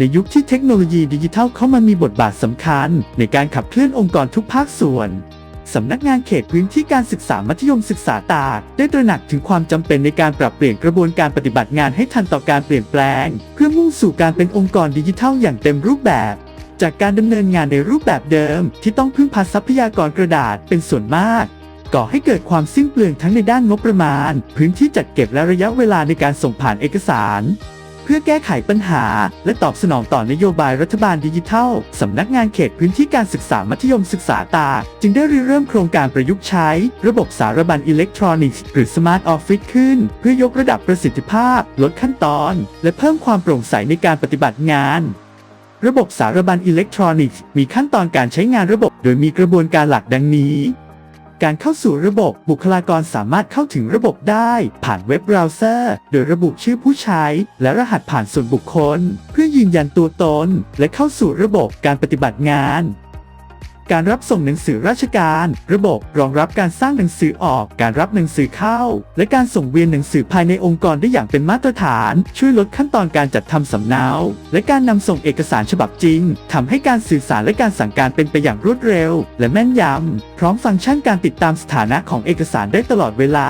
ในยุคที่เทคโนโลยีดิจิทัลเข้ามามีบทบาทสำคัญ ในการขับเคลื่อนองค์กรทุกภาคส่วนสำนักงานเขตพื้นที่การศึกษามัธยมศึกษาตาก ได้ตระหนักถึงความจำเป็นในการปรับเปลี่ยนกระบวนการปฏิบัติงานให้ทันต่อการเปลี่ยนแปลง เพื่อมุ่งสู่การเป็นองค์กรดิจิทัลอย่างเต็มรูปแบบ จากการดำเนินงานในรูปแบบเดิม ที่ต้องพึ่งพาทรัพยากรกระดาษเป็นส่วนมาก ก่อให้เกิดความสิ้นเปลืองทั้งในด้านงบประมาณ พื้นที่จัดเก็บและระยะเวลาในการส่งผ่านเอกสาร พื่อแก้ไขปัญหา และตอบสนองต่อนโยบายรัฐบาลดิจิทัล สำนักงานเขตพื้นที่การศึกษามัธยมศึกษาตากจึงได้ริเริ่มโครงการประยุกต์ใช้ ระบบสารบัญอิเล็กทรอนิกส์หรือ Smart Office ขึ้น เพื่อยกระดับประสิทธิภาพ ลดขั้นตอน และเพิ่มความโปร่งใสในการปฏิบัติงานระบบสารบัญอิเล็กทรอนิกส์มีขั้นตอนการใช้งานระบบ โดยมีกระบวนการหลักดังนี้ การเข้าสู่ระบบบุคลากรสามารถเข้าถึงระบบได้ ผ่านเว็บเบราว์เซอร์ โดยระบุชื่อผู้ใช้ และรหัสผ่านส่วนบุคคล เพื่อยืนยันตัวตน และเข้าสู่ระบบการปฏิบัติงาน การรับส่งหนังสือราชการ ระบบรองรับการสร้างหนังสือออก การรับหนังสือเข้า และการส่งเวียนหนังสือภายในองค์กรได้อย่างเป็นมาตรฐาน ช่วยลดขั้นตอนการจัดทำสำเนา และการนำส่งเอกสารฉบับจริงทำให้การสื่อสารและการสั่งการเป็นไปอย่างรวดเร็ว และแม่นยำพร้อมฟังก์ชันการติดตามสถานะของเอกสารได้ตลอดเวลา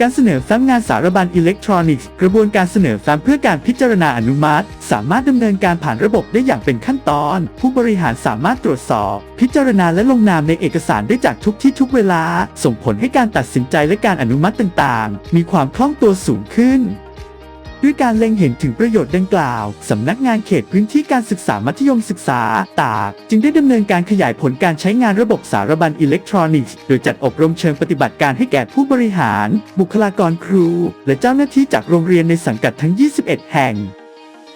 การเสนอซ้ำงานสารบัญอิเล็กทรอนิกส์ กระบวนการเสนอซ้ำเพื่อการพิจารณาอนุมัติ สามารถดำเนินการผ่านระบบได้อย่างเป็นขั้นตอน ผู้บริหารสามารถตรวจสอบ พิจารณาและลงนามในเอกสารได้จากทุกที่ทุกเวลา ส่งผลให้การตัดสินใจและการอนุมัติต่างๆ มีความคล่องตัวสูงขึ้น ด้วยการเล็งเห็นถึงประโยชน์ดังกล่าว สำนักงานเขตพื้นที่การศึกษามัธยมศึกษา ตาก จึงได้ดำเนินการขยายผลการใช้งานระบบสารบัญอิเล็กทรอนิกส์ โดยจัดอบรมเชิงปฏิบัติการให้แก่ผู้บริหาร บุคลากรครู และเจ้าหน้าที่จากโรงเรียนในสังกัดทั้ง 21 แห่ง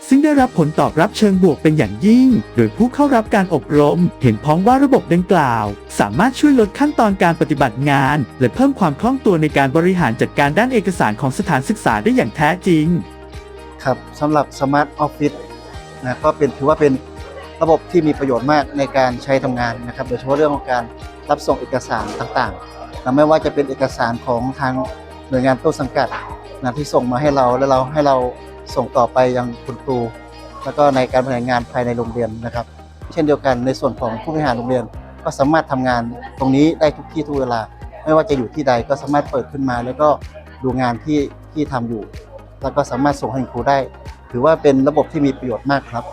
ซึ่งได้รับผลตอบรับเชิงบวกเป็นอย่างยิ่ง โดยผู้เข้ารับการอบรม เห็นพ้องว่าระบบดังกล่าว สามารถช่วยลดขั้นตอนการปฏิบัติงาน และเพิ่มความคล่องตัวในการบริหารจัดการด้านเอกสารของสถานศึกษาได้อย่างแท้จริง ครับสำหรับ Smart Office นะก็เป็นถือว่าเป็นระบบที่มีประโยชน์มากในการใช้ทำงานนะครับ โดยเฉพาะเรื่องของการรับส่งเอกสารต่างๆนะไม่ว่าจะเป็นเอกสารของทางหน่วยงานต้นสังกัดนะที่ส่งมาให้เราแล้วเราให้เราส่งต่อไปยังคุณครู แล้วก็ในการบริหารงานภายในโรงเรียนนะครับ เช่นเดียวกันในส่วนของผู้บริหารโรงเรียน ก็สามารถทำงานตรงนี้ได้ทุกที่ทุกเวลา ไม่ว่าจะอยู่ที่ใดก็สามารถเปิดขึ้นมา แล้วก็ดูงานที่ที่ทำอยู่ แล้วก็สามารถส่งให้ครูได้ ถือว่าเป็นระบบที่มีประโยชน์มากครับ